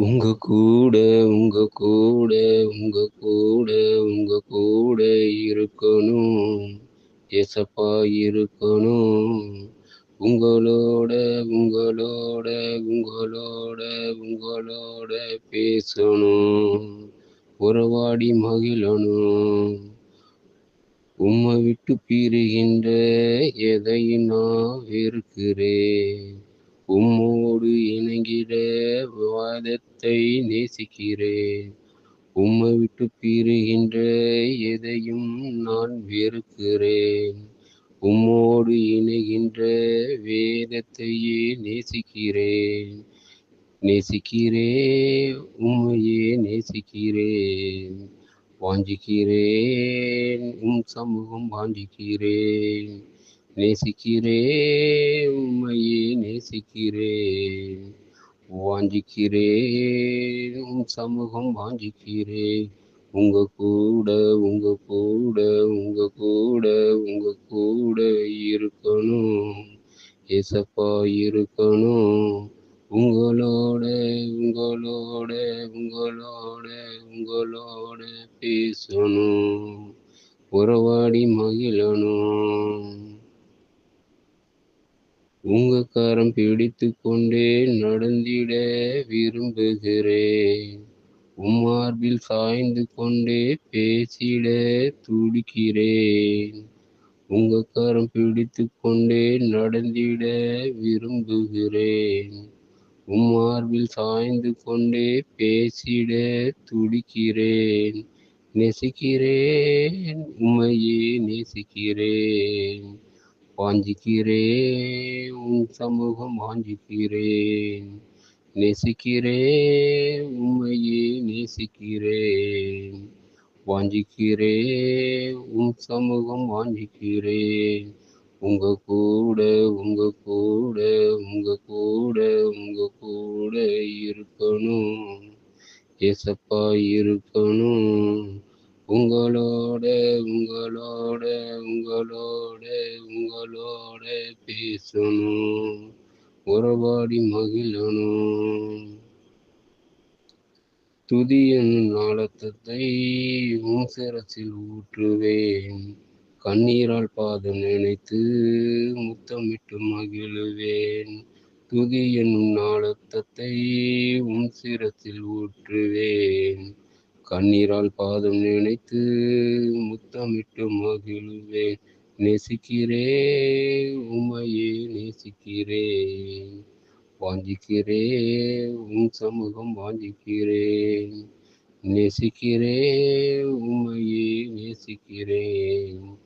உங்க கூட உங்க கூட உங்க கூட உங்க கூட இருக்கணும். ஏசப்பா இருக்கணும். உங்களோட உங்களோட உங்களோட உங்களோட பேசணும். உறவாடி மகிழணும். உம்மை விட்டு பிரிகின்ற எதையும் நான் இருக்கிறேன் உம்மோடு இணங்கிட வாதத்தை நேசிக்கிறேன். உம்மை விட்டு பிரிகின்ற எதையும் நான் வெறுக்கிறேன். உம்மோடு இணைகின்ற வேதத்தையே நேசிக்கிறேன். நேசிக்கிறேன் உம்மையே நேசிக்கிறேன். வாஞ்சிக்கிறேன் உம் சமூகம் வாஞ்சிக்கிறேன். நேசிக்கிறேன் உம்மையே நேசிக்கிறேன். வாஞ்சிக்கிறேன் உம் சமூகம் வாஞ்சிக்கிறேன். உங்க கூட உங்க கூட உங்க கூட உங்க கூட இருக்கணும். ஏசப்பா இருக்கணும். உங்களோட உங்களோட உங்களோட உங்களோட பேசணும். உறவாடி மகிழணும். உங்கக்காரம் பிடித்து கொண்டே நடந்திட விரும்புகிறேன். உம்மார்பில் சாய்ந்து கொண்டே பேசிட துடிக்கிறேன். உங்கக்காரம் பிடித்து கொண்டே நடந்திட விரும்புகிறேன். உம்மார்பில் சாய்ந்து கொண்டே பேசிட துடிக்கிறேன். நெசிக்கிறேன் உமையே நேசிக்கிறேன். வாஞ்சிக்கிறேன் உன் சமூகம் வாஞ்சிக்கிறேன் நேசிக்கிறேன் உண்மையை நேசிக்கிறேன் வாஞ்சிக்கிறேன் உன் சமூகம் வாஞ்சிக்கிறேன் உங்க கூட உங்க கூட உங்க கூட உங்க கூட இருக்கணும். ஏசப்பா இருக்கணும். உங்களோட உங்களோட உங்களோட உங்களோட பேசணும். உறவாடி மகிழணும். துதியின் நாளத்தை உன் சிரசில் ஊற்றுவேன். கண்ணீரால் பாதம் நினைத்து முத்தமிட்டு மகிழுவேன். துதி என்னும் நாளத்தத்தை உன் சிரத்தில் ஊற்றுவேன். கண்ணீரால் பாதம் நினைத்து முத்தமிட்டு மகிழுவேன். நேசிக்கிறே உமையே நேசிக்கிறேன் வாஞ்சிக்கிறே உன் சமூகம் வாஞ்சிக்கிறேன் நேசிக்கிறே உமையே நேசிக்கிறேன்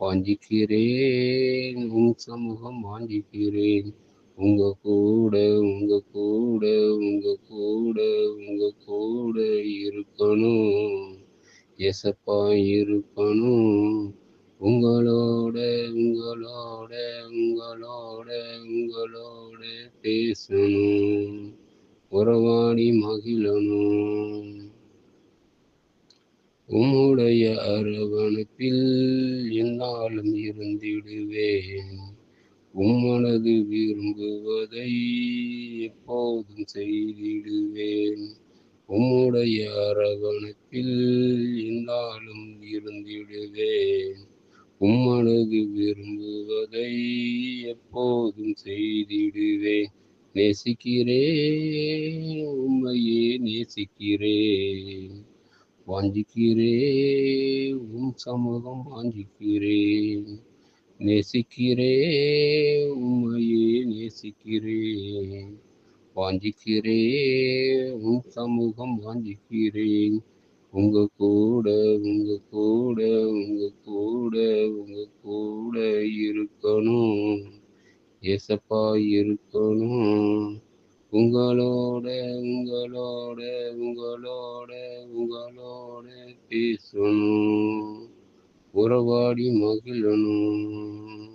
வாஞ்சிக்கிறேன் உன் சமூகம் வாஞ்சிக்கிறேன். உங்க கூட எசப்பா இருக்கணும். உங்களோட உங்களோட உங்களோட உங்களோட பேசணும். உறவாடி மகிழணும். உம்முடைய அரவணைப்பில் என்னாலும் இருந்திடுவேன். உம்மனது விரும்புவதை எப்போதும் செய்திடுவேன். உம்முடைய அரவணைப்பில் என்னாலும் இருந்திடுவேன். உம்மனது விரும்புவதை எப்போதும் செய்திடுவேன். நேசிக்கிறேன் உம்மையே நேசிக்கிறேன். வாஞ்சிக்கிறேன் உம் சமூகம் வாஞ்சிக்கிறேன். நேசிக்கிறேன் உம்மையே நேசிக்கிறேன். வாஞ்சிக்கிறேன் உன் சமூகம் வாஞ்சிக்கிறேன். உங்க கூட உங்க கூட உங்க கூட உங்க கூட இருக்கணும். ஏசப்பா இருக்கணும். உங்களோட உங்களோட உங்களோட உங்களோட பேசணும். உறவாடி மகிழணும்.